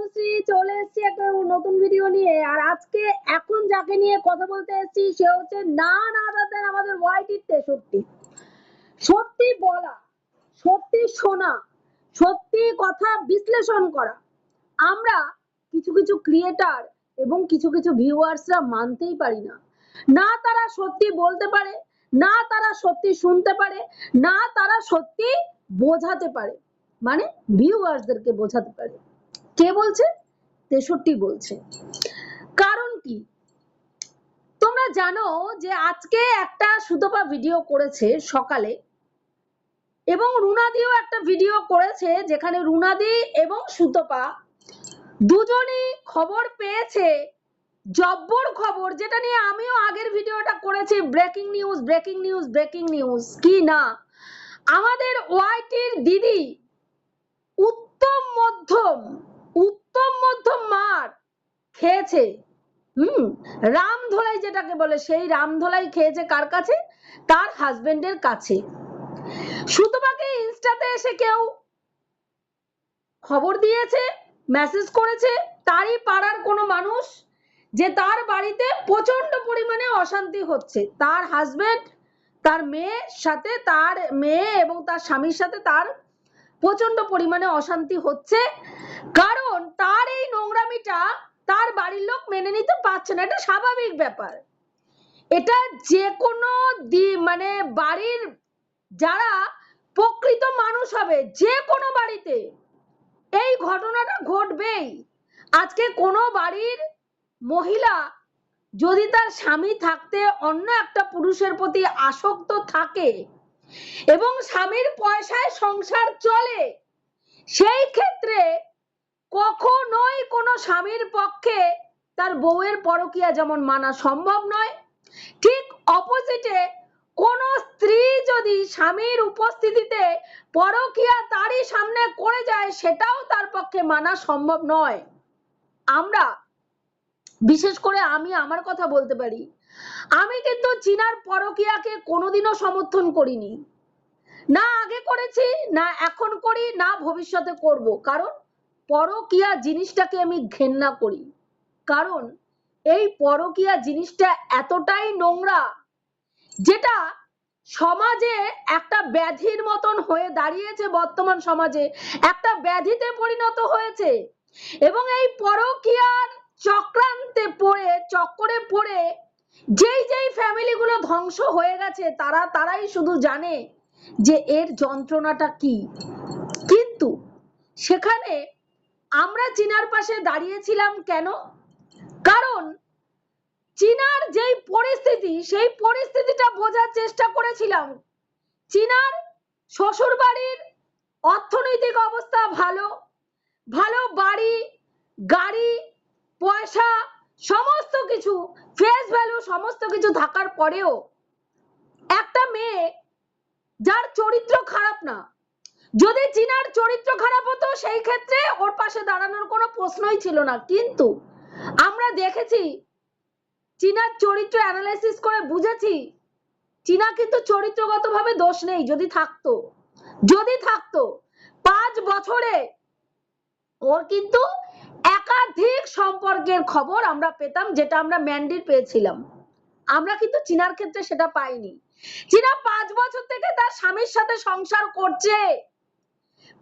অনুশ্রী চলে এসেছি একটা নতুন ভিডিও নিয়ে। আর আজকে এখন যাকে নিয়ে কথা বলতে এসেছি, সে হচ্ছে না না আমাদের ওয়াইটির তেষট্টি। সত্যি বলা, সত্যি শোনা, সত্যি কথা বিশ্লেষণ করা। আমরা কিছু কিছু ক্রিয়েটার এবং কিছু কিছু ভিউয়ার্সরা মানতেই পারি না। না তারা সত্যি বলতে পারে, না তারা সত্যি শুনতে পারে, না তারা সত্যি বোঝাতে পারে। মানে ভিউয়ার্সদেরকে বোঝাতে পারে। কে বলছে? তেষট্টি বলছে। কারণ কি? তোমরা জানো যে আজকে একটা সুতপা ভিডিও করেছে সকালে এবং রুনাদিও একটা ভিডিও করেছে যেখানে রুনাদি এবং সুতপা দুজনই খবর পেয়েছে, জব্বর খবর, যেটা নিয়ে আমিও আগের ভিডিওটা করেছি breaking news breaking news breaking news কি না? আমাদের ওয়াইটির দিদি উত্তম মধ্যম উত্তম মধ্যম মার খেয়েছে। হুম, রামধোলাই যেটাকে বলে, সেই রামধোলাই খেয়েছে কার কাছে? তার হাজবেন্ডের কাছে। সুতপাকে ইনস্টাতে এসে কেউ খবর দিয়েছে মেসেজ করেছে, তারই পাড়ার কোনো মানুষ যে তার বাড়িতে প্রচণ্ড পরিমাণে অশান্তি হচ্ছে। তার হাজবেন্ড তার মেয়ের সাথে তার মেয়ে এবং তার স্বামীর সাথে তার প্রচণ্ড পরিমাণে অশান্তি হচ্ছে। কারণ তার এই নোংরামিটা তার বাড়ির লোক মেনে নিতে পারছে না। এটা স্বাভাবিক ব্যাপার। এটা যে কোনো মানে বাড়ির যারা প্রকৃত মানুষ হবে যে কোনো বাড়িতে এই ঘটনাটা ঘটবেই। আজকে কোনো বাড়ির মহিলা যদি তার স্বামী থাকতে অন্য একটা পুরুষের প্রতি আসক্ত থাকে এবং স্বামীর পয়সায় সংসার চলে, সেই ক্ষেত্রে কখনোই কোনো স্বামীর পক্ষে তার বউয়ের পরকিয়া যেমন মানা সম্ভব নয়, ঠিক অপোজিটে কোন স্ত্রী যদি স্বামীর উপস্থিতিতে পরকিয়া তারই সামনে করে যায়, সেটাও তার পক্ষে মানা সম্ভব নয়। আমরা, বিশেষ করে আমি, আমার কথা বলতে পারি আমি কিন্তু চীনার পরকিয়াকে কোনোদিনও সমর্থন করিনি। না আগে করেছি, না এখন করি, না ভবিষ্যতে করব। কারণ পরকিয়া জিনিসটাকে আমি ঘেন্না করি। কারণ এই পরকিয়া জিনিসটা এতটাই নোংরা যেটা সমাজে একটা ব্যাধির মতন হয়ে দাঁড়িয়েছে, বর্তমান সমাজে একটা ব্যাধিতে পরিণত হয়েছে। এবং এই পরকিয়ার চক্রান্তে পড়ে, চক্করে পড়ে যেই যেই ফ্যামিলিগুলো ধ্বংস হয়ে গেছে, তারা তারাই শুধু জানে যে এর যন্ত্রণাটা কি। কিন্তু সেখানে আমরা চীনার পাশে দাঁড়িয়েছিলাম কেন? কারণ চীনার যেই পরিস্থিতি, সেই পরিস্থিতিটা বোঝার চেষ্টা করেছিলাম। চীনার শ্বশুর বাড়ির অর্থনৈতিক অবস্থা ভালো ভালো বাড়ি, গাড়ি, পয়সা সমস্ত কিছু ফেস ভ্যালু সমস্ত কিছু থাকার পরেও একটা মেয়ে যার চরিত্র খারাপ না, যদি চীনার চরিত্র খারাপ হতো, সেই ক্ষেত্রে ওর পাশে দাঁড়ানোর কোনো প্রশ্নই ছিল না। কিন্তু আমরা দেখেছি, চীনার চরিত্র অ্যানালাইসিস করে বুঝেছি, চীনা কিন্তু চরিত্রগতভাবে দোষ নেই, যদি থাকতো। যদি থাকতো, পাঁচ বছরে ওর কিন্তু একাধিক সম্পর্কের খবর আমরা পেতাম, যেটা আমরা ম্যান্ডির পেয়েছিলাম। আমরা কিন্তু চীনার ক্ষেত্রে সেটা পাইনি। চীনা পাঁচ বছর থেকে তার স্বামীর সাথে সংসার করছে।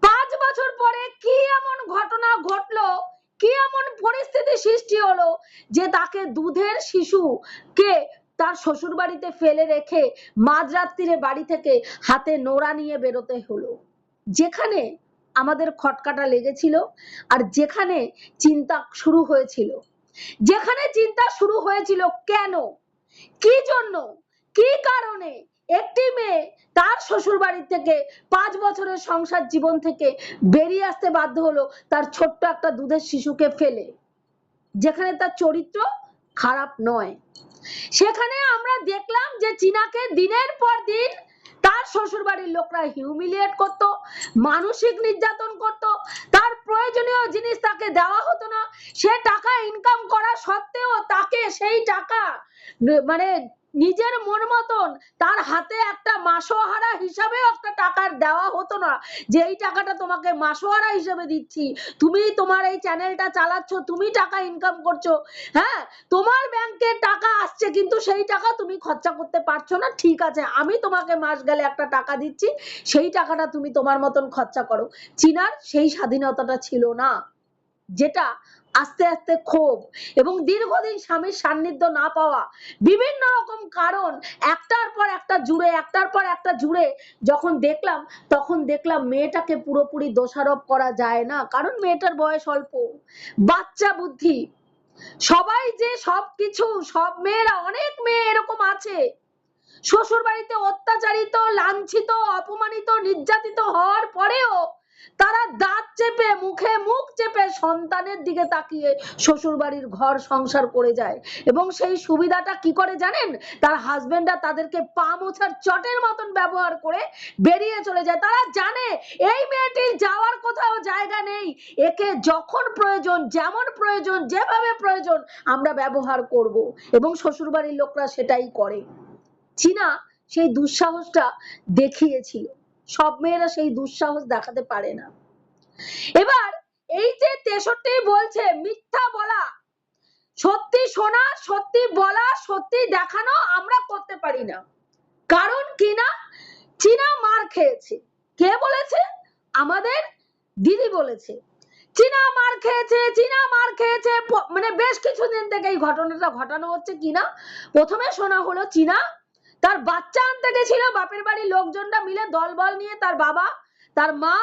পাঁচ বছর পরে কি এমন ঘটনা ঘটলো, কি এমন পরিস্থিতি সৃষ্টি হলো যে তাকে দুধের শিশুকে তার শ্বশুর বাড়িতে ফেলে রেখে মাঝরাত্রিরে বাড়ি থেকে হাতে নোড়া নিয়ে বেরোতে হলো? যেখানে আমাদের খটকাটা লেগেছিল আর যেখানে চিন্তা শুরু হয়েছিল। যেখানে চিন্তা শুরু হয়েছিল কেন? কি জন্য? কি কারণে? একটি মেয়ে তার শ্বশুর বাড়ি থেকে পাঁচ বছরের সংসার জীবন থেকে বেরিয়ে আসতে বাধ্য হলো তার ছোট্ট একটা দুধের শিশুকে ফেলে। যেখানে তার চরিত্র খারাপ নয়। সেখানে আমরা দেখলাম যে চীনাকে দিনের পর দিন তার শ্বশুর বাড়ির লোকরা হিউমিলিয়েট করত, মানসিক নির্যাতন করত, তার প্রয়োজনীয় জিনিস তাকে দেওয়া হতো না, সে টাকা ইনকাম করা সত্ত্বেও তাকে সেই টাকা মানে নিজের মন মতন তার হাতে একটা মাসোহারা হিসাবে একটা টাকার দেওয়া হতো না। যে এই টাকাটা তোমাকে মাসোহারা হিসাবে দিচ্ছি, তুমি তোমার এই চ্যানেলটা চালাচ্ছ, তুমি টাকা ইনকাম করছ হ্যাঁ? তোমার ব্যাংকে টাকা আসছে কিন্তু সেই টাকা তুমি খরচা করতে পারছ না। ঠিক আছে, আমি তোমাকে মাস গেলে একটা টাকা দিচ্ছি, সেই টাকাটা তুমি তোমার মতন খরচা করো। চীনার সেই স্বাধীনতাটা ছিল না। যেটা আস্তে আস্তে ক্ষোভ এবং দীর্ঘদিন স্বামীর সান্নিধ্য না পাওয়া বিভিন্ন রকম কারণ একটার পর একটা জুড়ে, একটার পর একটা জুড়ে যখন দেখলাম, তখন দেখলাম মেয়েটাকে পুরোপুরি দোষারোপ করা যায় না। কারণ মেয়েটার বয়স অল্প। বাচ্চা বুদ্ধি। সবাই যে সব কিছু সব মেয়েরা, অনেক মেয়ে এরকম আছে। শ্বশুর বাড়িতে অত্যাচারিত, লাঞ্ছিত, অপমানিত, নির্যাতিত হওয়ার পরেও তারা দাঁত চেপে, মুখে মুখ চেপে সন্তানের দিকে তাকিয়ে শ্বশুর বাড়ির ঘর সংসার করে যায়। এবং সেই সুবিধাটা কি করে জানেন? তার হাজবেন্ডরা তাদেরকে পা মোছার চটের মতন ব্যবহার করে বেরিয়ে চলে যায়। তারা জানে, এই মেয়েটির যাওয়ার কোথাও জায়গা নেই। একে যখন প্রয়োজন, যেমন প্রয়োজন, যেভাবে প্রয়োজন, আমরা ব্যবহার করব। এবং শ্বশুর বাড়ির লোকরা সেটাই করে। চীনা সেই দুঃসাহসটা দেখিয়েছিল। সব মেয়েরা সেই দুঃসাহস দেখাতে পারে না। এবার এই যে তেষট্টি বলছে, মিথ্যা বলা। সত্যি শোনা, সত্যি বলা, সত্যি দেখানো আমরা করতে পারি না। কারণ কি না? চীনা মার খেয়েছে। কে বলেছে? আমাদের দিদি বলেছে। চীনা মার খেয়েছে, চীনা মার খেয়েছে মানে বেশ কিছুদিন থেকে এই ঘটনাটা ঘটানো হচ্ছে কিনা প্রথমে শোনা হলো চীনা তার বাচ্চা আনতে গেছিল, বাপের বাড়ির লোকজনরা মিলে দলবল নিয়ে তার বাবা, তার মা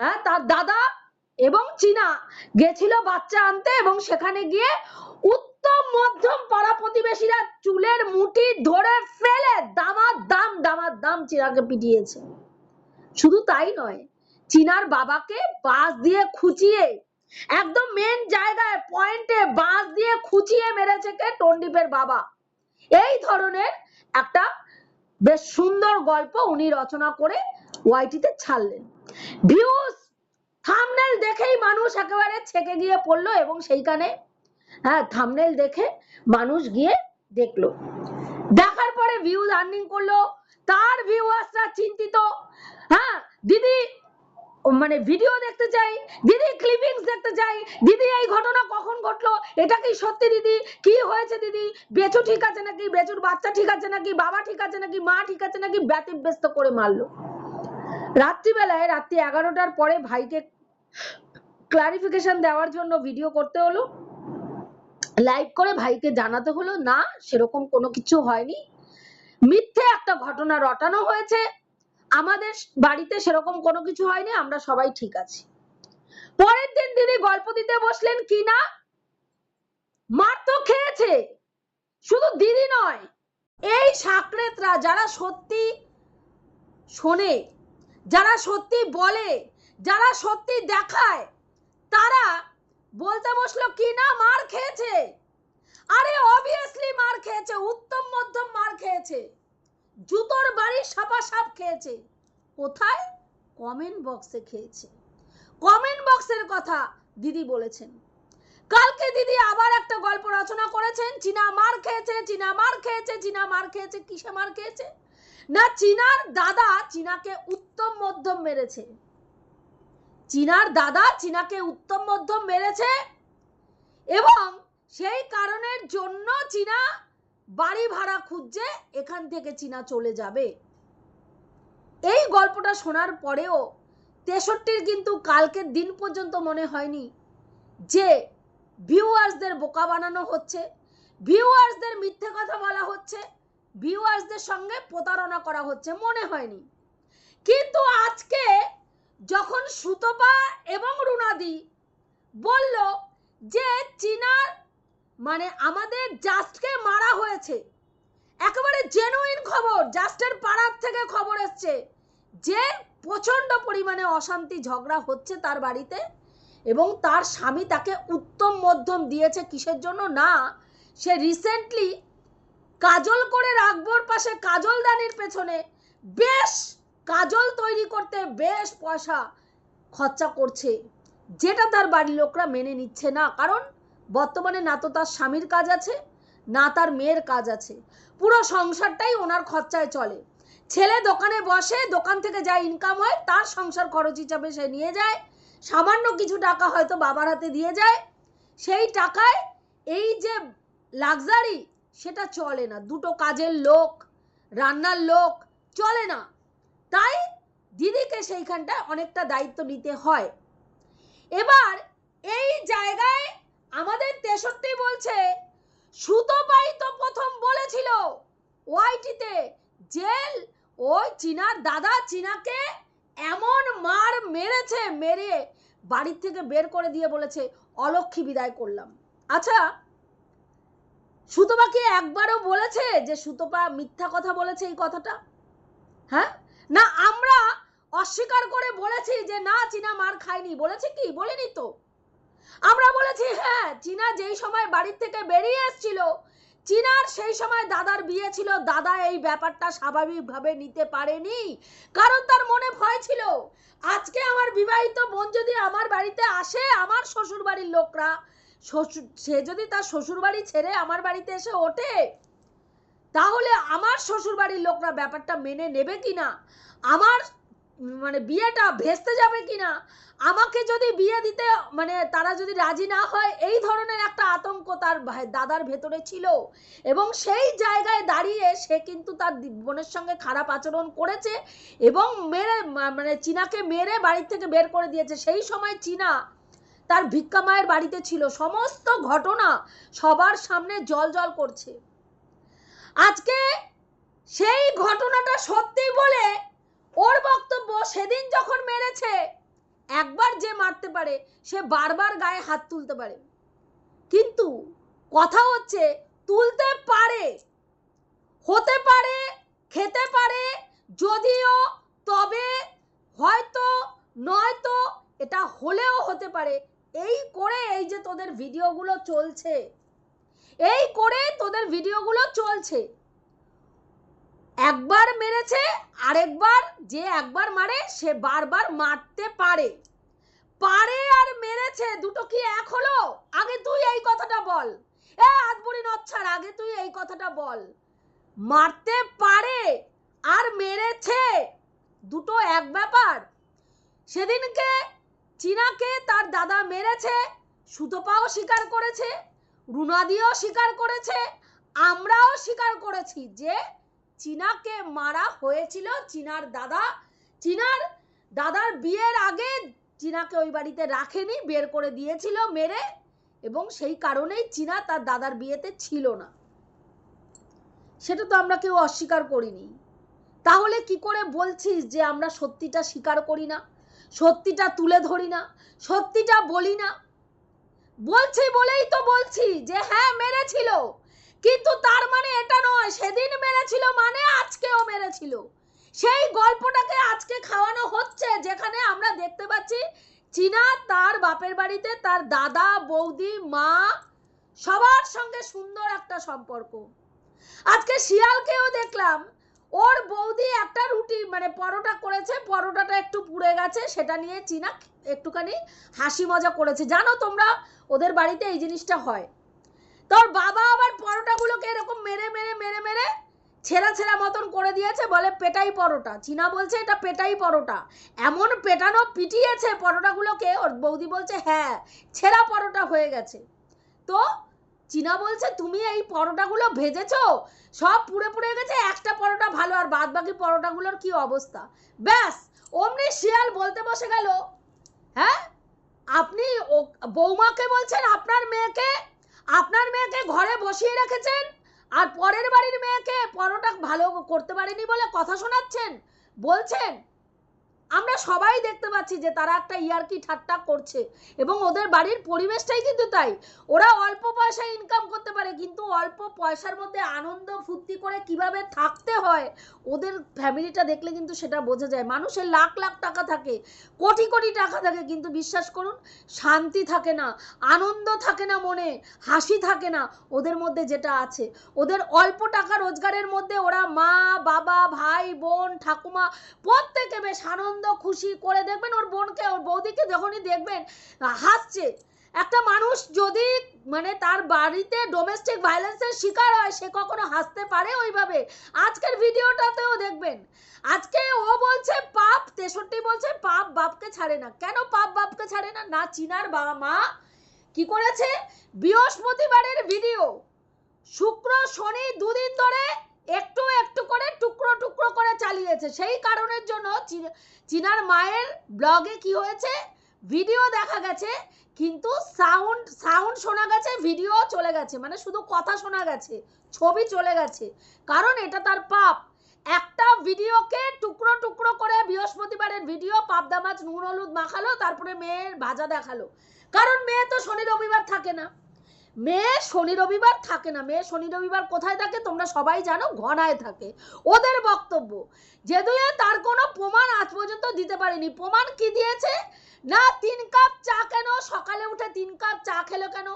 হ্যাঁ তার দাদা এবং চীনা গেছিল বাচ্চা আনতে এবং সেখানে গিয়ে উত্তম মধ্যম পাড়া প্রতিবেশীরা চুলের মুঠি ধরে ফেলে দামার দাম দামার দাম চীনাকে পিটিয়েছে। শুধু তাই নয়, চীনার বাবাকে বাঁশ দিয়ে খুঁচিয়ে, একদম মেন জায়গায় পয়েন্টে বাঁশ দিয়ে খুঁচিয়ে মেরেছে কে? টন্ডিপের বাবা। এই ধরনের একটা বেশ সুন্দর গল্প উনি রচনা করে ওয়াইটিতে ছাড়লেন। ভিউজ থামনেল দেখেই মানুষ একেবারে ছেকে গিয়ে পড়ল এবং সেইখানে হ্যাঁ থামনেল দেখে মানুষ গিয়ে দেখল। দেখার পরে ভিউজ আর্নিং করল, তার ভিউয়ার্সরা চিন্তিত হ্যাঁ দিদি মানে ভিডিও দেখতে চাই, দিদি ক্লিপিংস দেখতে চাই, দিদি এই ঘটনা কখন ঘটলো, এটা কি সত্যি দিদি? কি হয়েছে দিদি? বেচু ঠিক আছে নাকি? বেচুর বাচ্চা ঠিক আছে নাকি? বাবা ঠিক আছে নাকি? মা ঠিক আছে নাকি? ব্যতিব্যস্ত করে মারলো। রাত্রিবেলায় রাত্রি এগারোটার পরে ভাইকে ক্লারিফিকেশন দেওয়ার জন্য ভিডিও করতে হলো। লাইভ করে ভাইকে জানাতে হলো, না, সেরকম কোনো কিছু হয়নি। মিথ্যে একটা ঘটনা রটানো হয়েছে। আমাদের বাড়িতে সেরকম কোনো কিছু হয়নি, আমরা সবাই ঠিক আছি। পরের দিন দিদি গল্প দিতে বসলেন, কি না? মার তো খেয়েছে, শুধু দিদি নয়, এই সাকরেতরা যারা সত্যি শোনে, যারা সত্যি বলে, যারা সত্যি দেখায়, তারা বলতে বসল, কি না, মার খেয়েছে? আরে অবভিয়াসলি মার খেয়েছে, উত্তম মধ্যম মার খেয়েছে। জুতোর বাড়ি সাপা সাপ খেয়েছে। কোথায়? কমেন্ট বক্সে খেয়েছে। কমেন্ট বক্সের কথা দিদি বলেছেন। কালকে দিদি আবার একটা গল্প রচনা করেছেন, চীনা মার খেয়েছে, চীনা মার খেয়েছে, চীনা মার খেয়েছে, কিসে মার খেয়েছে? না, চীনার দাদা চীনাকে উত্তম মধ্যম মেরেছে। চীনার দাদা চীনাকে উত্তম মধ্যম মেরেছে এবং সেই কারণের জন্য চীনা বাড়ি ভাড়া খুঁজছে, এখান থেকে চীনা চলে যাবে। এই গল্পটা শোনার পরেও তেষট্টির কিন্তু কালকের দিন পর্যন্ত মনে হয়নি যে ভিউয়ার্সদের বোকা বানানো হচ্ছে, ভিউয়ার্সদের মিথ্যে কথা বলা হচ্ছে, ভিউয়ার্সদের সঙ্গে প্রতারণা করা হচ্ছে, মনে হয়নি। কিন্তু আজকে যখন সুতপা এবং রুনাদি বলল যে চীনার মানে আমাদের জাস্টকে মারা হয়েছে। একেবারে জেনুইন খবর, জাস্টের পাড়ার থেকে খবর এসছে যে প্রচণ্ড পরিমাণে অশান্তি, ঝগড়া হচ্ছে তার বাড়িতে এবং তার স্বামী তাকে উত্তম মধ্যম দিয়েছে কিসের জন্য? না, সে রিসেন্টলি কাজল করে রাখবোর পাশে কাজল দানির পেছনে বেশ কাজল তৈরি করতে বেশ পয়সা খরচা করছে, যেটা তার বাড়ির লোকরা মেনে নিচ্ছে না। কারণ বর্তমানে না তো তার স্বামীর কাজ আছে, না তার মেয়ের কাজ আছে। পুরো সংসারটাই ওনার খরচায় চলে। ছেলে দোকানে বসে, দোকান থেকে যা ইনকাম হয়, তার সংসার খরচ হিসাবে সে নিয়ে যায়। সামান্য কিছু টাকা হয়তো বাবার হাতে দিয়ে যায়। সেই টাকায় এই যে লাক্সারি সেটা চলে না। দুটো কাজের লোক, রান্নার লোক, চলে না। তাই দিদিকে সেইখানটায় অনেকটা দায়িত্ব নিতে হয়। এবার এই জায়গায় আমাদের তেষট্টি বলছে সুতোপাই তো প্রথম বলেছিল ওয়াইটিতে, জেল ওই চীনার দাদা চীনাকে এমন মার মেরেছে, মেরে বাড়ির থেকে বের করে দিয়ে বলেছে, অলক্ষী বিদায় করলাম। আচ্ছা সুতপা কি একবারও বলেছে যে সুতপা মিথ্যা কথা বলেছে এই কথাটা? হ্যাঁ? না, আমরা অস্বীকার করে বলেছি যে না, চীনা মার খায়নি। বলেছে কি? বলিনি তো। আমরা বলেছি হ্যাঁ চীনা যেই সময় বাড়ির থেকে বেরিয়ে এসেছিল চীনার সেই সময় দাদার বিয়ে ছিল। দাদা এই ব্যাপারটা স্বাভাবিকভাবে নিতে পারেনি। কারণ তার মনে ভয় ছিল। আজকে আমার বিবাহিত বোন যদি আমার বাড়িতে আসে আমার শ্বশুর বাড়ির লোকরা শ্বশুর সে যদি তার শ্বশুর বাড়ি ছেড়ে আমার বাড়িতে এসে ওঠে তাহলে আমার শ্বশুর বাড়ির লোকরা ব্যাপারটা মেনে নেবে কিনা? আমার উম, মানে বিয়েটা ভেস্তে যাবে কিনা? আমাকে যদি বিয়ে দিতে মানে তারা যদি রাজি না হয়, এই ধরনের একটা আতঙ্ক তার দাদার ভেতরে ছিল। এবং সেই জায়গায় দাঁড়িয়ে সে কিন্তু তার বোনের সঙ্গে খারাপ আচরণ করেছে এবং মেরে মানে চীনাকে মেরে বাড়ি থেকে বের করে দিয়েছে। সেই সময় চীনা তার ভিক্ষা মায়ের বাড়িতে ছিল। সমস্ত ঘটনা সবার সামনে জল জল করছে। আজকে সেই ঘটনাটা সত্যি বলে ওর বক্তব্য সেদিন যখন মেরেছে, একবার যে মারতে পারে, সে বারবার গায়ে হাত তুলতে পারে। কিন্তু কথা হচ্ছে, তুলতে পারে, হতে পারে, খেতে পারে, যদিও তবে হয়তো নয়তো এটা হলেও হতে পারে। এই করে এই যে তোদের ভিডিওগুলো চলছে, এই করে তোদের ভিডিওগুলো চলছে একবার মেরেছে, আরেকবার যে একবার মারে, সে বারবার মারতে পারে। পারে আর মেরেছে, দুটো কি এক হলো? আগে তুই এই কথাটা বল। এ আদবুড়ি নচ্ছার, আগে তুই এই কথাটা বল। মারতে পারে আর মেরেছে, দুটো এক ব্যাপার। সেদিনকে চীনাকে তার দাদা মেরেছে, সুতপাও স্বীকার করেছে, রুনাদিও স্বীকার করেছে, আমরাও স্বীকার করেছি যে চীনাকে মারা হয়েছিল চীনার দাদা। চীনার দাদার বিয়ের আগে চীনাকে ওই বাড়িতে রাখেনি, বের করে দিয়েছিল মেরে এবং সেই কারণেই চীনা তার দাদার বিয়েতে ছিল না। সেটা তো আমরা কেউ অস্বীকার করিনি। তাহলে কি করে বলছিস যে আমরা সত্যিটা স্বীকার করি না? সত্যিটা তুলে ধরি না? সত্যিটা বলি না? বলছি বলেই তো বলছি যে হ্যাঁ মেরেছিল। কিন্তু তার মানে এটা নয়, সেদিন মেরেছিল মানে আজকেও মেরেছিল। সেই গল্পটাকে আজকে খাওয়ানো হচ্ছে, যেখানে আমরা দেখতে পাচ্ছি চীনা তার বাপের বাড়িতে তার দাদা, বৌদি, মা সবার সঙ্গে সুন্দর একটা সম্পর্ক। আজকে শিয়ালকেও দেখলাম, ওর বৌদি একটা রুটি মানে পরোটা করেছে, পরোটাটা একটু পুড়ে গেছে, সেটা নিয়ে চীনা একটুখানি হাসি মজা করেছে। জানো তোমরা, ওদের বাড়িতে এই জিনিসটা হয়। তোর বাবা আবার পরোটাগুলোকে এরকম মেরে মেরে মেরে মেরে ছেঁড়া ছেঁড়া মতন করে দিয়েছে, বলে পেটাই পরোটা। চীনা বলছে এটা পেটাই পরোটা। এমন পেটানো পিটিয়েছে পরোটাগুলোকে, ওর বৌদি বলছে হ্যাঁ ছেঁড়া পরোটা হয়ে গেছে। তো চীনা বলছে, তুমি এই পরোটাগুলো ভেজেছো? সব পুড়ে পুড়ে গেছে, একটা পরোটা ভালো, আর বাদ বাকি পরোটাগুলোর কি অবস্থা? ব্যাস, অমনি শিয়াল বলতে বসে গেল। হ্যাঁ? আপনি বৌমাকে বলছেন আপনার মেয়েকে? আপনার মেয়েকে ঘরে বসিয়ে রেখেছেন? আর পরের বাড়ির মেয়েকে পরোটা ভালো করতে পারেনি বলে কথা শোনাচ্ছেন? বলছেন আমরা সবাই দেখতে পাচ্ছি যে তারা একটা ইয়ারকি ঠাট্টা করছে এবং ওদের বাড়ির পরিবেশটাই কিন্তু তাই। ওরা অল্প পয়সা ইনকাম করতে পারে, কিন্তু অল্প পয়সার মধ্যে আনন্দ ফুর্তি করে কীভাবে থাকতে হয়, ওদের ফ্যামিলিটা দেখলে কিন্তু সেটা বোঝা যায়। মানুষের লাখ লাখ টাকা থাকে, কোটি কোটি টাকা থাকে, কিন্তু বিশ্বাস করুন, শান্তি থাকে না, আনন্দ থাকে না মনে, হাসি থাকে না ওদের মধ্যে যেটা আছে। ওদের অল্প টাকা রোজগারের মধ্যে ওরা মা, বাবা, ভাই, বোন, ঠাকুমা, প্রত্যেকে বেশ আনন্দ খুশি করে দেখবেন ওর বোনকে, ওর বৌদিকে যখনই দেখবেন, হাসছে। একটা মানুষ যদি মানে তার বাড়িতে ডোমেস্টিক ভায়োলেন্সের শিকার হয়, সে কখনো হাসতে পারে ওইভাবে? আজকের ভিডিওটাতেও দেখবেন। আজকে ও বলছে, পাপ, তেষট্টি বলছে, পাপ বাপকে ছাড়ে না। কেন পাপ বাপকে ছাড়ে না? না, চিনার বাবা মা কি করেছে? বৃহস্পতিবারের ভিডিও। শুক্র, শনি দুদিন ধরে একটু একটু করে টুকরো টুকরো করে চালিয়েছে। সেই কারণের জন্য চিনার মায়ের ব্লগে কি হয়েছে? ভিডিও দেখা গেছে, কিন্তু সাউন্ড সাউন্ড শোনা গেছে ভিডিও চলে গেছে। মানে শুধু কথা শোনা গেছে, ছবি চলে গেছে। কারণ এটা তার পাপ। একটা ভিডিওকে টুকরো টুকরো করে বৃহস্পতিবারের ভিডিও পাবদা মাছ, নুন, হলুদ মাখালো, তারপরে মেয়ের ভাজা দেখাল। কারণ মেয়ে তো শনি, রবিবার থাকে না। মেয়ে শনি রবিবার থাকে না। মেয়ে শনি রবিবার কোথায় থাকে? তোমরা সবাই জানো, ঘনায় থাকে। ওদের বক্তব্য যেদুয়ে তার কোনো প্রমাণ আজ পর্যন্ত দিতে পারেনি। প্রমাণ কি দিয়েছে? না, তিন কাপ চা কেন? সকালে উঠে তিন কাপ চা খেলো কেন?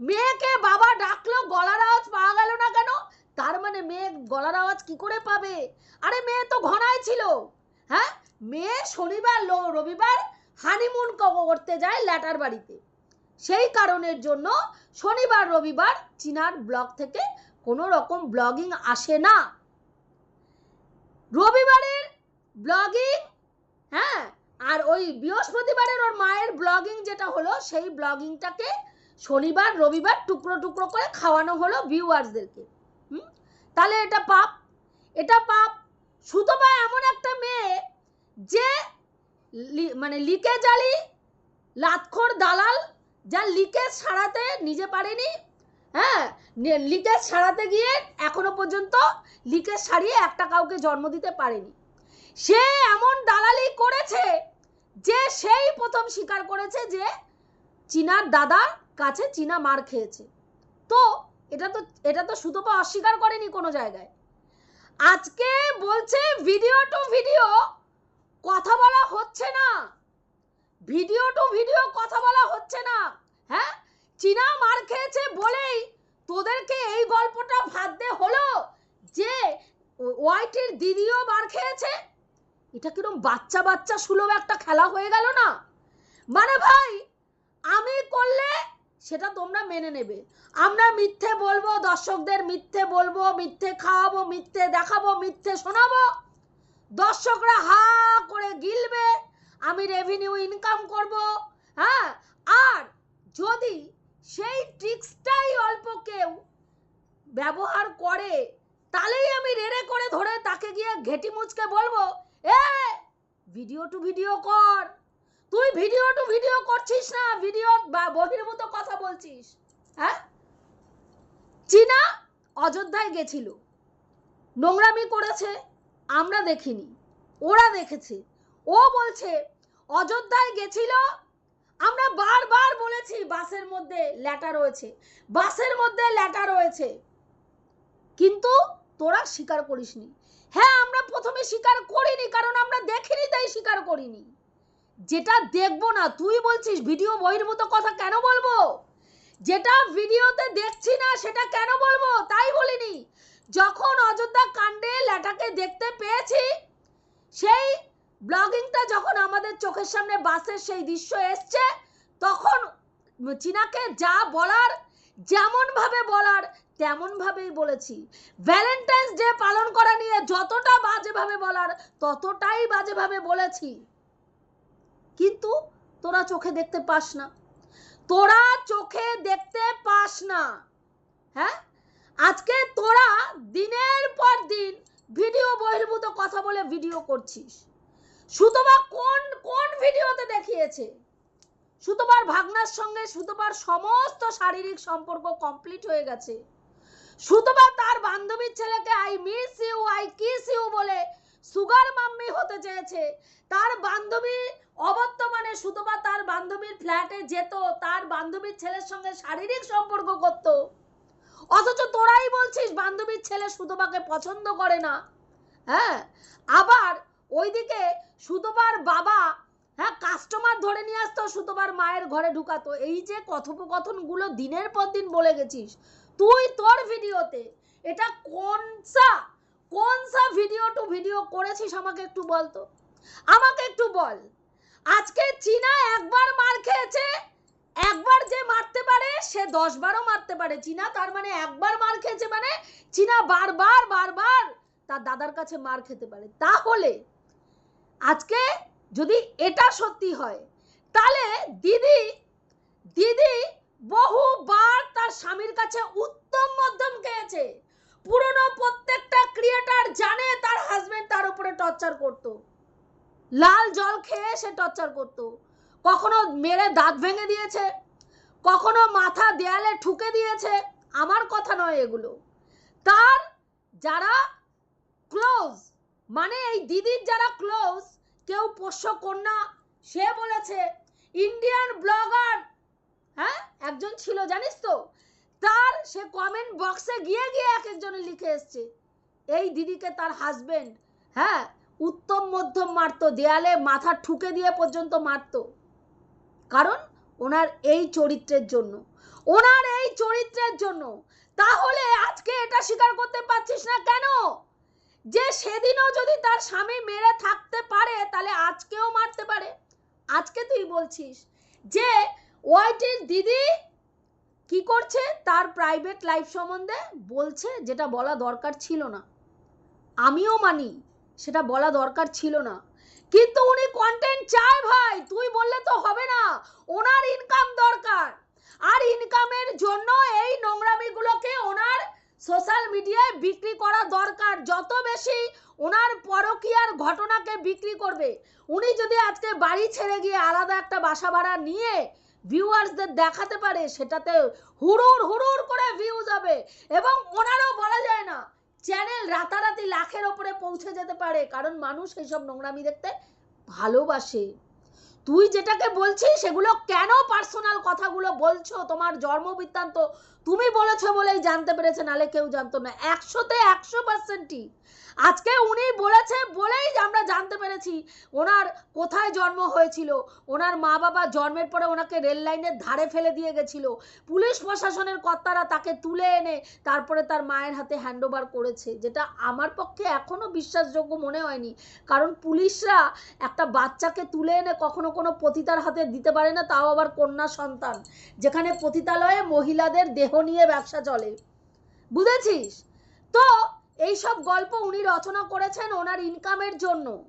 মেয়েকে বাবা ডাকলো, গলার আওয়াজ পাওয়া গেল না কেন? তার মানে মেয়ে গলার আওয়াজ কি করে পাবে? আরে, মেয়ে তো ঘনায় ছিল। হ্যাঁ? মেয়ে শনিবার রবিবার হানিমুন করতে যায় ল্যাটার বাড়িতে। সেই কারণের জন্য শনিবার, রবিবার চিনার ব্লগ থেকে কোনো রকম ব্লগিং আসে না। রবিবারের ব্লগিং হ্যাঁ আর ওই বৃহস্পতিবারের ওর মায়ের ব্লগিং যেটা হলো, সেই ব্লগিংটাকে শনিবার, রবিবার টুকরো টুকরো করে খাওয়ানো হলো ভিউয়ার্সদেরকে। হুম? তাহলে এটা পাপ। এটা পাপ। সুতপা এমন একটা মেয়ে যে মানে লিকেজ আলি, লাতখোর দালাল যা লিকেজ সারাতে নিজে পারেনি হ্যাঁ লিকেজ সারাতে গিয়ে এখনও পর্যন্ত লিকেজ সারিয়ে একটা কাউকে জন্ম দিতে পারেনি। সে এমন দালালি করেছে যে সেই প্রথম স্বীকার করেছে যে চীনার দাদার কাছে চীনা মার খেয়েছে। তো এটা তো এটা তো সুতপা অস্বীকার করেনি কোনো জায়গায়। আজকে বলছে ভিডিও টু ভিডিও কথা বলা হচ্ছে না। ভিডিও টু ভিডিও কথা বলা হচ্ছে না। হ্যাঁ? চীনা মার খেয়েছে বলেই তোদেরকে এই গল্পটা ভাবতে হলো যে ওয়াইটির দিদিও মার খেয়েছে। এটা কিরম বাচ্চা বাচ্চা সুলভ একটা খেলা হয়ে গেল না? মানে ভাই, আমি করলে সেটা তোমরা মেনে নেবে। আমরা মিথ্যে বলব, দর্শকদের মিথ্যে বলব, মিথ্যে খাওয়াবো, মিথ্যে দেখাবো, মিথ্যে শোনাবো। দর্শকরা হা করে গিলবে। আমি রেভিনিউ ইনকাম করব। হ্যাঁ আর যদি সেই ট্রিক্সটাই অল্প কেউ ব্যবহার করে, তাহলেই আমি রেড়ে করে ধরে তাকে গিয়ে ঘেটি মুচকে বলব, এ ভিডিও টু ভিডিও কর। তুই ভিডিও টু ভিডিও করছিস না ভিডিও বা বহির্ভূত কথা বলছিস হ্যাঁ? চীনা অযোধ্যায় গেছিল। নোংরামি করেছে, আমরা দেখিনি, ওরা দেখেছে। ও বলছে অযোধ্যায় গেছিল? আমরা বারবার বলেছি বাসের মধ্যে ল্যাটা রয়েছে। বাসের মধ্যে ল্যাটা রয়েছে। কিন্তু তোরা স্বীকার করিসনি। হ্যাঁ আমরা প্রথমে স্বীকার করিনি, কারণ আমরা দেখিনি তাই স্বীকার করিনি। যেটা দেখব না, তুই বলছিস ভিডিও বহির্ভূত কথা কেন বলব? যেটা ভিডিওতে দেখছি না, সেটা কেন বলব? তাই বলিনি। যখন অযোধ্যা কাণ্ডে ল্যাটাকে দেখতে পেয়েছি, সেই ব্লগিংটা যখন আমাদের চোখের সামনে বাসের সেই দৃশ্য এসছে, তখন চীনাকে যা বলার যেমন ভাবে বলার তেমন ভাবেই বলেছি। ভ্যালেন্টাইন্স ডে পালন করা নিয়ে যতটা বাজেভাবে বলার, ততটাই বাজেভাবে বলেছি। কিন্তু তোরা চোখে দেখতে পাস না। তোরা চোখে দেখতে পাস না। হ্যাঁ? আজকে তোরা দিনের পর দিন ভিডিও বহির্ভূত কথা বলে ভিডিও করছিস। সুতবা কোন কোন ভিডিওতে দেখিয়েছে? সুতবার ভাগনার সঙ্গে সুতবার সমস্ত শারীরিক সম্পর্ক কমপ্লিট হয়ে গেছে। সুতবা তার বান্ধবীর ছেলেকে I miss you I kiss you বলে সুগার মাম্মি হতে চেয়েছে। তার বান্ধবী অবর্তমানে সুতবা তার বান্ধবীর ফ্ল্যাটে যেত, তার বান্ধবীর ছেলের সঙ্গে শারীরিক সম্পর্ক করত। অথচ তোরাই বলছিস বান্ধবীর ছেলে সুতবাকে পছন্দ করে না। হ্যাঁ আবার ওইদিকে সুতবার বাবা হ্যাঁ কাস্টমার ধরে নিয়ে আসতো সুতবার মায়ের ঘরে ঢুকাতো। এই যে কথোপকথনগুলো দিনের পর দিন বলে গেছিস, তুই তোর ভিডিওতে এটা কোন সা কোন সা ভিডিও টু ভিডিও করেছিস আমাকে একটু বল তো? আমাকে একটু বল। আজকে চীনা একবার মার খেয়েছে, একবার যে মারতে পারে, সে দশ বারও মারতে পারে। চীনা তার মানে একবার মার খেয়েছে মানে চীনা বারবার বারবার তার দাদার কাছে মার খেতে পারে। তাহলে আজকে যদি এটা সত্যি হয়, তাহলে দিদি দিদি বহুবার তার স্বামীর কাছে উত্তম মধ্যম খেয়েছে। পুরনো প্রত্যেকটা ক্রিয়েটার জানে তার হাজবেন্ড তার উপরে টর্চার করত। লাল জল খেয়ে সে টর্চার করত। কখনো মেরে দাঁত ভেঙে দিয়েছে, কখনো মাথা দেয়ালে ঠুকে দিয়েছে, আমার কথা নয় এগুলো। তার যারা ক্লোজ মানে এই দিদির যারা ক্লোজ কেউ পোষ্য কন্যা, সে বলেছে ইন্ডিয়ান ব্লগার হ্যাঁ? একজন ছিল, জানিস তো? তার সে কমেন্ট বক্সে গিয়ে গিয়ে এক একজনে লিখে এসছে, এই দিদিকে তার হাজবেন্ড হ্যাঁ? উত্তম মধ্যম মারতো, দেয়ালে মাথা ঠুকে দিয়ে পর্যন্ত মারতো। কারণ ওনার এই চরিত্রের জন্য। ওনার এই চরিত্রের জন্য। তাহলে আজকে এটা স্বীকার করতে পারছিস না কেন? যে সেদিনও যদি তার স্বামী মেরে থাকতে পারে, তাহলে আজকেও মারতে পারে। আজকে তুই বলছিস যে ওয়াইটির দিদি কি করছে তার প্রাইভেট লাইফ সম্বন্ধে? বলছে যেটা বলা দরকার ছিল না। আমিও মানি সেটা বলা দরকার ছিল না। কিন্তু উনি কন্টেন্ট চায় ভাই, তুই বললে তো হবে না। ওনার ইনকাম দরকার। আর ইনকামের জন্য এই নোংরামিগুলোকে ওনার সোশ্যাল মিডিয়ায় বিক্রি করা দরকার। যত বেশি ওনার পরকীয়ার ঘটনাকে বিক্রি করবে, উনি যদি আজকে বাড়ি ছেড়ে গিয়ে আলাদা একটা বাসা ভাড়া নিয়ে ভিউয়ার্সদের দেখাতে পারে, সেটাতে হুড়ুর হুড়ুর করে ভিউজ হবে এবং ওনারও বলা যায় না চ্যানেল রাতারাতি লাখের ওপরে পৌঁছে যেতে পারে, কারণ মানুষ এইসব নোংরামি দেখতে ভালোবাসে। তুই যেটাকে বলছিস, সেগুলো কেন পার্সোনাল কথাগুলো বলছো? তোমার জন্ম বৃত্তান্ত তুমি বলেছ বলেই জানতে পেরেছে, নালে কেউ জানতো না। একশোতে একশো পার্সেন্টই। আজকে উনি বলেছে বলেই আমরা জানতে পেরেছি, ওনার কোথায় জন্ম হয়েছিল, ওনার মা বাবা জন্মের পরে ওনাকে রেল লাইনের ধারে ফেলে দিয়ে গেছিল। পুলিশ প্রশাসনের কর্তারা তাকে তুলে এনে তারপরে তার মায়ের হাতে হ্যান্ডওভার করেছে, যেটা আমার পক্ষে এখনও বিশ্বাসযোগ্য মনে হয়নি। কারণ পুলিশরা একটা বাচ্চাকে তুলে এনে কখনো কোনো পতিতার হাতে দিতে পারে না, তাও আবার কন্যা সন্তান। যেখানে পতিতালয়ে মহিলাদের দেহ নিয়ে ব্যবসা চলে। বুঝেছিস? তো এইসব গল্প উনি রচনা করেছেন ওনার ইনকামের জন্য।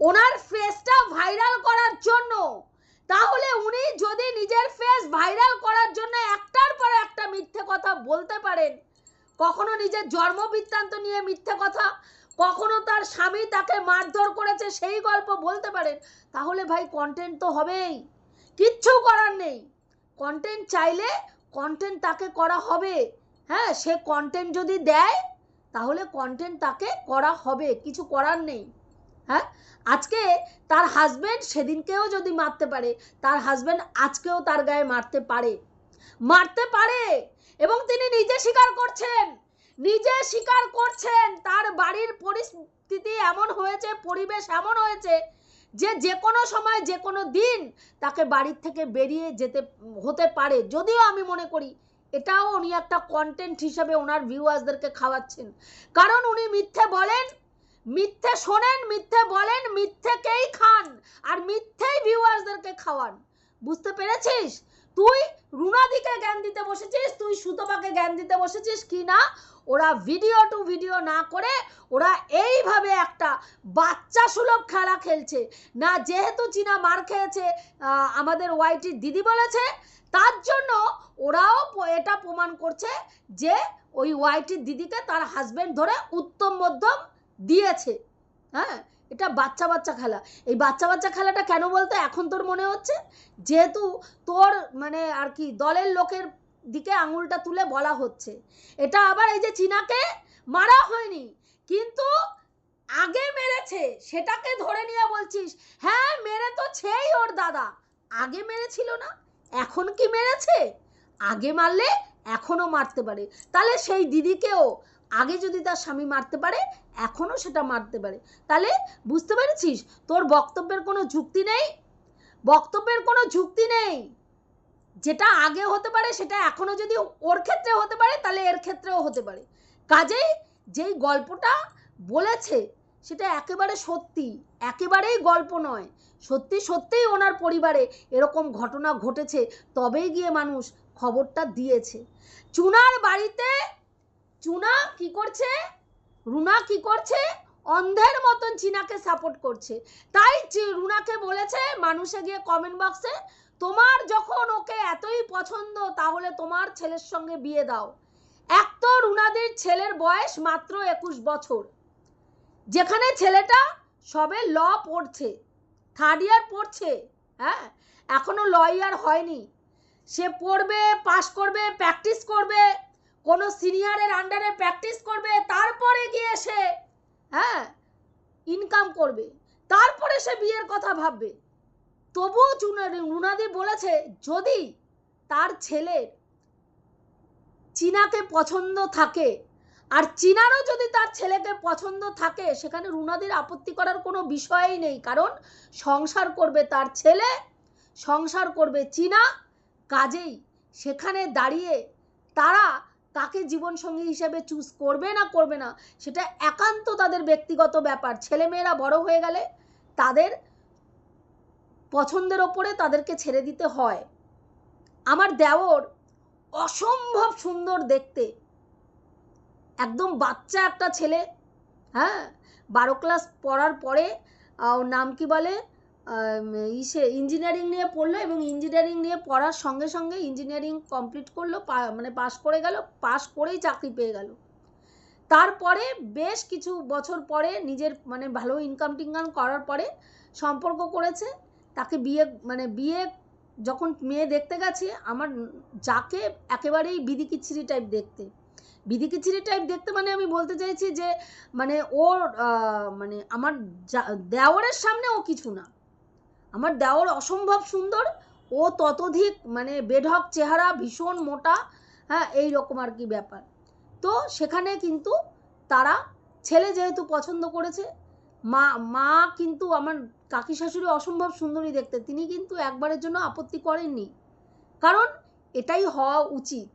ওনার ফেসটা ভাইরাল করার জন্য। তাহলে উনি যদি নিজের ফেস ভাইরাল করার জন্য একটার পর একটা মিথ্যে কথা বলতে পারেন, কখনো নিজের জন্ম বৃত্তান্ত নিয়ে মিথ্যে কথা, কখনো তার স্বামী তাকে মারধর করেছে সেই গল্প বলতে পারেন, তাহলে ভাই কন্টেন্ট তো হবেই। কিচ্ছু করার নেই। কন্টেন্ট চাইলে কন্টেন্ট তাকে করা হবে। হ্যাঁ সে কন্টেন্ট যদি দেয়, তাহলে কন্টেন্ট তাকে করা হবে। কিছু করার নেই। হ্যাঁ আজকে তার হাজবেন্ড সেদিনকেও যদি মারতে পারে, তার হাজবেন্ড আজকেও তার গায়ে মারতে পারে। মারতে পারে এবং তিনি নিজে স্বীকার করছেন। নিজে স্বীকার করছেন। তার বাড়ির পরিস্থিতি এমন হয়েছে, পরিবেশ এমন হয়েছে যে যে কোনো সময় যে কোনো দিন তাকে বাড়ির থেকে বেরিয়ে যেতে, হতে পারে। যদিও আমি মনে করি এটাও উনি একটা কন্টেন্ট হিসাবে ওনার ভিউয়ার্সদেরকে খাওয়াচ্ছেন। কারণ উনি মিথ্যে বলেন, মিথ্যে শোনেন, মিথ্যে বলেন, মিথ্যেকেই খান আর মিথ্যেই ভিউয়ার্সদেরকে খাওয়ান। বুঝতে পেরেছিস? তুই রুনাদিকে জ্ঞান দিতে বসেছিস, তুই সুতপাকে জ্ঞান দিতে বসেছিস কি না? ওরা ভিডিও টু ভিডিও না করে ওরা এইভাবে একটা বাচ্চা সুলভ খেলা খেলছে। না, যেহেতু চীনা মার খেয়েছে আমাদের ওয়াইটির দিদি বলেছে, তার জন্য ওরাও এটা প্রমাণ করছে যে ওই ওয়াইটির দিদিকে তার হাজব্যান্ড ধরে উত্তম মধ্যম দিয়েছে। হ্যাঁ এটা বাচ্চা বাচ্চা খেলা। এই বাচ্চা বাচ্চা খেলাটা কেন বলতে? এখন তোর মনে হচ্ছে? যেহেতু তোর মানে আর কি দলের লোকের দিকে আঙুলটা তুলে বলা হচ্ছে। এটা আবার এই যে চীনাকে মারা হয়নি, কিন্তু আগে মেরেছে, সেটাকে ধরে নিয়ে বলছিস। হ্যাঁ মেরে তো ছেই ওর দাদা। আগে মেরেছিল না, এখন কি মেরেছে? আগে মারলে এখনও মারতে পারে। তাহলে সেই দিদিকেও আগে যদি তার স্বামী মারতে পারে এখনও সেটা মারতে পারে। তাহলে বুঝতে পেরেছিস? তোর বক্তব্যের কোনো যুক্তি নেই? বক্তব্যের কোনো যুক্তি নেই? যেটা আগে হতে পারে, সেটা এখনও যদি ওর ক্ষেত্রে হতে পারে, তাহলে এর ক্ষেত্রেও হতে পারে। কাজেই যেই গল্পটা বলেছে, সেটা একেবারে সত্যি। একেবারেই গল্প নয়। সত্যি সত্যিই ওনার পরিবারে এরকম ঘটনা ঘটেছে, তবেই গিয়ে মানুষ খবরটা দিয়েছে। চুনার বাড়িতে, চুনা কি করছে? রুনা কি করছে? অন্ধের মতন চীনাকে সাপোর্ট করছে। তাই রুনাকে বলেছে, মানুষে গিয়ে কমেন্ট বক্সে তোমার যখন ওকে এতই পছন্দ, তাহলে তোমার ছেলের সঙ্গে বিয়ে দাও। এক তো রুনাদির ছেলের বয়স মাত্র একুশ বছর। যেখানে ছেলেটা সবে ল পড়ছে থার্ড ইয়ার পড়ছে হ্যাঁ? এখনও ল ইয়ার হয়নি। সে পড়বে পাস করবে প্র্যাকটিস করবে, কোনো সিনিয়রের আন্ডারে প্র্যাকটিস করবে, তারপরে গিয়ে সে হ্যাঁ ইনকাম করবে। তারপরে সে বিয়ের কথা ভাববে। তবুও রুনাদি বলেছে, যদি তার ছেলের চীনাকে পছন্দ থাকে, আর চীনারও যদি তার ছেলেকে পছন্দ থাকে, সেখানে রুনাদির আপত্তি করার কোনো বিষয়ই নেই। কারণ সংসার করবে তার ছেলে, সংসার করবে চীনা। কাজেই সেখানে দাঁড়িয়ে তারা কাকে জীবনসঙ্গী হিসেবে চুজ করবে না করবে না, সেটা একান্ত তাদের ব্যক্তিগত ব্যাপার। ছেলেমেয়েরা বড় হয়ে গেলে তাদের পছন্দের ওপরে তাদেরকে ছেড়ে দিতে হয়। আমার দেওর অসম্ভব সুন্দর দেখতে। একদম বাচ্চা একটা ছেলে হ্যাঁ? বারো ক্লাস পড়ার পরে নাম কি বলে? ইসে ইঞ্জিনিয়ারিং নিয়ে পড়ল এবং ইঞ্জিনিয়ারিং নিয়ে পড়ার সঙ্গে সঙ্গে ইঞ্জিনিয়ারিং কমপ্লিট করল মানে পাস করে গেল পাস করেই চাকরি পেয়ে গেল। তারপরে বেশ কিছু বছর পরে নিজের মানে ভালো ইনকাম টিনকাম করার পরে সম্পর্ক করেছে। তাকে বিয়ে মানে বিয়ে যখন মেয়ে দেখতে গেছে, আমার যাকে একেবারেই বিদিকিচ্ছিরি টাইপ দেখতে। বিদিকিচ্ছিরি টাইপ দেখতে মানে আমি বলতে চাইছি যে মানে ওর মানে আমার দেওরের সামনে ও কিছু না। আমার দেওর অসম্ভব সুন্দর, ও ততোধিক মানে বেঢক চেহারা, ভীষণ মোটা হ্যাঁ এই রকম আর কি ব্যাপার। তো সেখানে কিন্তু তারা ছেলে যেহেতু পছন্দ করেছে মা মা কিন্তু আমার কাকি শাশুড়ি অসম্ভব সুন্দরী দেখতে। তিনি কিন্তু একবারের জন্য আপত্তি করেননি। কারণ এটাই হওয়া উচিত।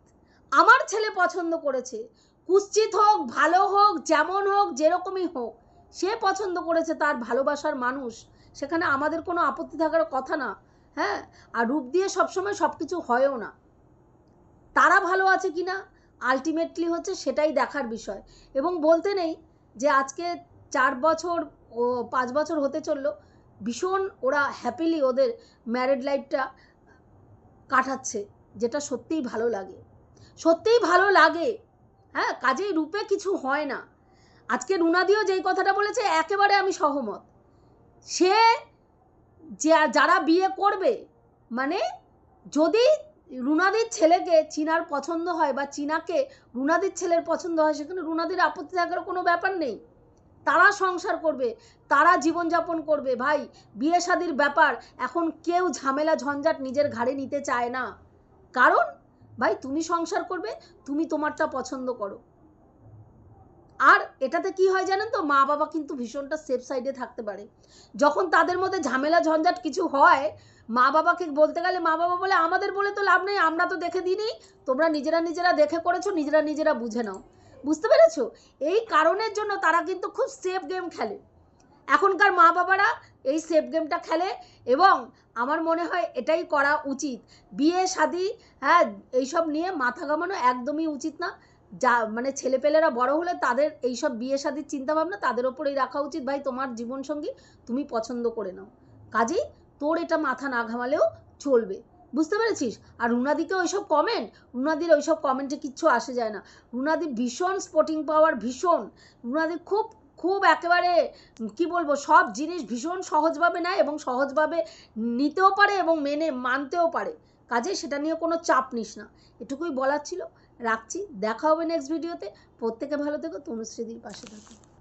আমার ছেলে পছন্দ করেছে। কুশ্চিত হোক, ভালো হোক, যেমন হোক, যেরকমই হোক, সে পছন্দ করেছে তার ভালোবাসার মানুষ। সেখানে আমাদের কোনো আপত্তি থাকার কথা না। হ্যাঁ? আর রূপ দিয়ে সবসময় সব কিছু হয়ও না। তারা ভালো আছে কি না? আলটিমেটলি হচ্ছে সেটাই দেখার বিষয়। এবং বলতে নেই যে আজকে চার বছর ও পাঁচ বছর হতে চলল, ভীষণ ওরা হ্যাপিলি ওদের ম্যারেড লাইফটা কাটাচ্ছে, যেটা সত্যিই ভালো লাগে। সত্যিই ভালো লাগে হ্যাঁ কাজেই রূপে কিছু হয় না। আজকে রুনাদিও যেই কথাটা বলেছে, একেবারে আমি সহমত। সে যারা বিয়ে করবে মানে যদি রুনাদির ছেলেকে চীনার পছন্দ হয় বা চীনাকে রুনাদির ছেলের পছন্দ হয়, সেখানে রুনাদির আপত্তি থাকার কোনো ব্যাপার নেই। তারা সংসার করবে, তারা জীবনযাপন করবে। ভাই বিয়ে শাদির ব্যাপার এখন কেউ ঝামেলা ঝঞ্ঝাট নিজের ঘাড়ে নিতে চায় না। কারণ? ভাই, তুমি সংসার করবে, তুমি তোমারটা পছন্দ করো। আর এটাতে কি হয় জানেন তো? মা বাবা কিন্তু ভীষণটা সেফ সাইডে থাকতে পারে। যখন তাদের মধ্যে ঝামেলা ঝঞ্ঝাট কিছু হয় মা বাবাকে বলতে গেলে মা বাবা বলে, আমাদের বলে তো লাভ নেই, আমরা তো দেখে দিইনি। তোমরা নিজেরা নিজেরা দেখে করেছ, নিজেরা নিজেরা বুঝে নাও। বুঝতে পেরেছ? এই কারণের জন্য তারা কিন্তু খুব সেফ গেম খেলে। এখনকার মা বাবারা এই সেফ গেমটা খেলে এবং আমার মনে হয় এটাই করা উচিত। বিয়ে, শাদি হ্যাঁ এইসব নিয়ে মাথা ঘামানো একদমই উচিত না। যা মানে ছেলেপেলেরা বড় হলে তাদের এইসব বিয়ে, শাদির চিন্তাভাবনা তাদের ওপরেই রাখা উচিত। ভাই, তোমার জীবনসঙ্গী তুমি পছন্দ করে নাও। কাজেই তোর এটা মাথা না ঘামালেও চলবে। বুঝতে পেরেছিস? আর রুনাদিকে ওইসব কমেন্ট রুনাদির ওইসব কমেন্টে কিচ্ছু আসে যায় না। রুনাদি ভীষণ স্পোর্টিং পাওয়ার ভীষণ। রুনাদি খুব খুব একেবারে, কি বলব, সব জিনিস ভীষণ সহজভাবে নেয় এবং সহজভাবে নিতেও পারে এবং মেনে, মানতেও পারে। কাজে সেটা নিয়ে কোনো চাপ নিস না। এটুকুই বলার ছিল। রাখছি। দেখা হবে নেক্সট ভিডিওতে প্রত্যেকে ভালো থেকো। তনুশ্রীদির পাশে থাকো।